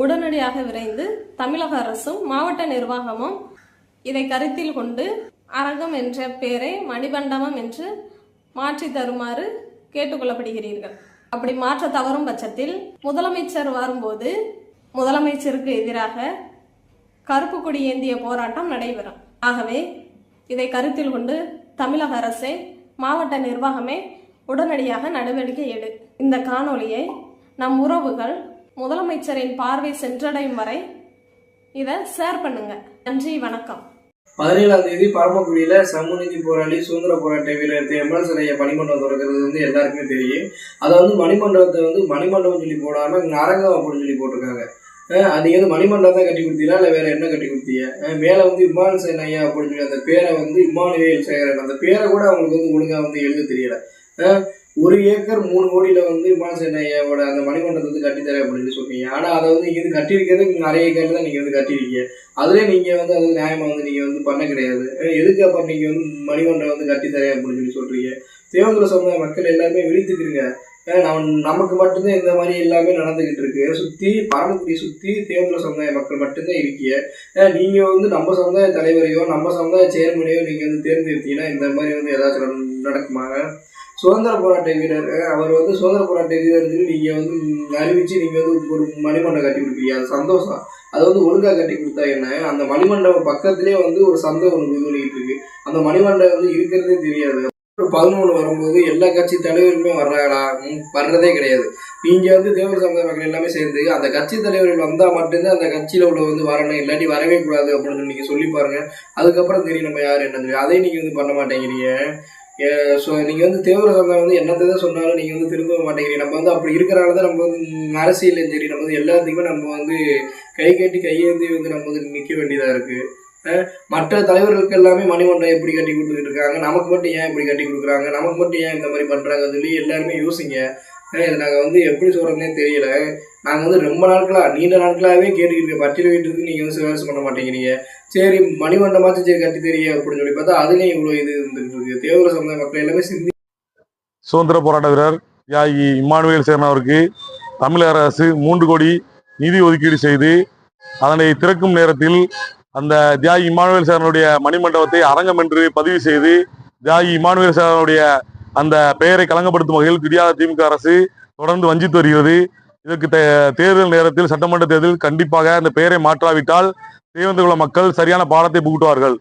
உடனடியாக விரைந்து தமிழக அரசும் மாவட்ட நிர்வாகமும் இதை கருத்தில் கொண்டு அரங்கம் என்ற பெயரை மணிமண்டபம் என்று மாற்றி தருமாறு கேட்டுக்கொள்ளப்படுகிறீர்கள் அப்படி மாற்ற தவறும் பட்சத்தில் முதலமைச்சர் வரும்போது முதலமைச்சருக்கு எதிராக கருப்பு கொடி ஏந்திய போராட்டம் நடைபெறும். ஆகவே இதை கருத்தில் கொண்டு தமிழக அரசே மாவட்ட நிர்வாகமே உடனடியாக நடவடிக்கை எடு. இந்த காணொளியை நம் உறவுகள் முதலமைச்சரின் பார்வை சென்றடையும் வரை இதை ஷேர் பண்ணுங்க. நன்றி வணக்கம். பதினேழாம் தேதி பரமக்குடியில சமூகநீதி போராளி சுதந்திர போராட்ட வீரர் எம்எல் சிலைய மணிமண்டபம் திறக்கிறது வந்து எல்லாருக்குமே தெரியும். அதை வந்து மணிமண்டபத்தை வந்து மணிமண்டபம் சொல்லி போடாம இங்க அப்படின்னு சொல்லி போட்டிருக்காங்க. அது வந்து மணிமண்டபம் தான் கட்டி கொடுத்தீங்களா இல்லை வேற என்ன கட்டி கொடுத்தீங்க மேலே வந்து இம்மான் சேனையா அப்படின்னு சொல்லி அந்த பேரை வந்து இம்மானுவேல் சேகரன். அந்த பேரை கூட அவங்களுக்கு வந்து ஒழுங்காக வந்து எழுத தெரியல. ஒரு ஏக்கர் மூணு கோடியில வந்து இம்மான் அந்த மணிமண்டபத்தை வந்து கட்டித்தரேன் அப்படின்னு சொல்லி சொன்னீங்க ஆனா அதை வந்து இங்க வந்து கட்டியிருக்கிறது நீங்க அரை தான் நீங்க வந்து கட்டிருக்கீங்க அதுல நீங்க வந்து அது நியாயமா வந்து நீங்க வந்து பண்ண கிடையாது. எதுக்கு அப்புறம் நீங்க வந்து மணிமண்டபம் வந்து கட்டித்தரேன் அப்படின்னு சொல்லி சொல்றீங்க? தேவந்திர சமுதாய மக்கள் எல்லாருமே விழித்துக்கிறீங்க. நம்ம நமக்கு மட்டும்தான் இந்த மாதிரி எல்லாமே நடந்துகிட்டு இருக்கு. சுத்தி பரமக்குடி சுத்தி தேவந்திர சமுதாய மக்கள் மட்டும்தான் இருக்கீங்க. நீங்கள் நீங்க வந்து நம்ம சமுதாய தலைவரையோ நம்ம சமுதாய சேர்மனையோ நீங்க வந்து தேர்ந்தெடுத்தீங்கன்னா இந்த மாதிரி வந்து ஏதாச்சும் நடக்குமாங்க சுதந்திர போராட்ட வீரர் அவர் வந்து சுதந்திர போராட்ட வீரர் நீங்கள் வந்து அறிவித்து நீங்கள் வந்து ஒரு மணிமண்டபம் கட்டி கொடுப்பீங்க. அது சந்தோஷம். அதை வந்து ஒழுங்காக கட்டி கொடுத்தா என்ன? அந்த மணிமண்டபம் பக்கத்துலேயே வந்து ஒரு சந்தை ஒன்று இது இருக்கு. அந்த மணிமண்டபம் வந்து இருக்கிறதே தெரியாது. ஒரு பதினொன்று வரும்போது எல்லா கட்சி தலைவருமே வர்றாங்களா? வர்றதே கிடையாது. நீங்கள் வந்து தேவர் சமுதாய மக்கள் எல்லாமே சேர்ந்து அந்த கட்சி தலைவர்கள் வந்தால் மட்டும்தான் அந்த கட்சியில் உள்ள வந்து வரணும். இல்லாட்டி வரவே கூடாது அப்படின்னு நீங்கள் சொல்லி பாருங்க. அதுக்கப்புறம் தெரியும் நம்ம யார் என்ன சொல்லி அதையும் நீங்க வந்து பண்ண மாட்டேங்கிறீங்க. ஸோ நீங்கள் வந்து தேவர சங்கம் வந்து என்னத்தை தான் சொன்னாலும் நீங்கள் வந்து திரும்ப மாட்டேங்கிறீங்க. நம்ம வந்து அப்படி இருக்கிறனால தான் நம்ம வந்து அரசியலையும் சரி நம்ம வந்து எல்லாத்துக்குமே நம்ம வந்து கை கட்டி கையேந்தி வந்து நம்ம வந்து நிற்க வேண்டியதாக இருக்குது மற்ற தலைவர்களுக்கு எல்லாமே மணிமண்டம் எப்படி கட்டி கொடுத்துக்கிட்டு இருக்காங்க? நமக்கு மட்டும் ஏன் இப்படி கட்டி கொடுக்குறாங்க? நமக்கு மட்டும் ஏன் இந்த மாதிரி பண்ணுறாங்கன்னு சொல்லி எல்லாருமே யோசிங்க. இதை நாங்கள் வந்து எப்படி சொல்றதுனே தெரியல. நாங்கள் வந்து ரொம்ப நாட்களாக நீண்ட நாட்களாகவே கேட்டுக்கிட்டு இருக்க பட்டியல் வீட்டுக்கு நீங்கள் வந்து சிபாரிசு பண்ண மாட்டேங்கிறீங்க. சரி மணிமண்டமாச்சும் சரி கட்டி தெரிய அப்படின்னு சொல்லி பார்த்தா அதுலேயும் இவ்வளோ இது இருந்துகிட்டு இருக்கு. தேவர சமுதாய மக்கள் எல்லாமே சிந்தி சுதந்திர போராட்ட வீரர் தியாகி இம்மானுவேல் சேரன் அவருக்கு தமிழக அரசு மூன்று கோடி நிதி ஒதுக்கீடு செய்து அதனை திறக்கும் நேரத்தில் அந்த தியாகி இம்மானுவேல் சேரனுடைய மணிமண்டபத்தை அரங்கம் என்று பதிவு செய்து தியாகி இம்மானுவேல் சேரனுடைய அந்த பெயரை களங்கப்படுத்தும் வகையில் தெரியாத திமுக அரசு தொடர்ந்து வஞ்சித்து வருகிறது. இதற்கு தே- தேர்தல் நேரத்தில் சட்டமன்ற தேர்தலில் கண்டிப்பாக அந்த பெயரை மாற்றாவிட்டால் தேவேந்திர மக்கள் சரியான பாடத்தை புகுட்டுவார்கள்.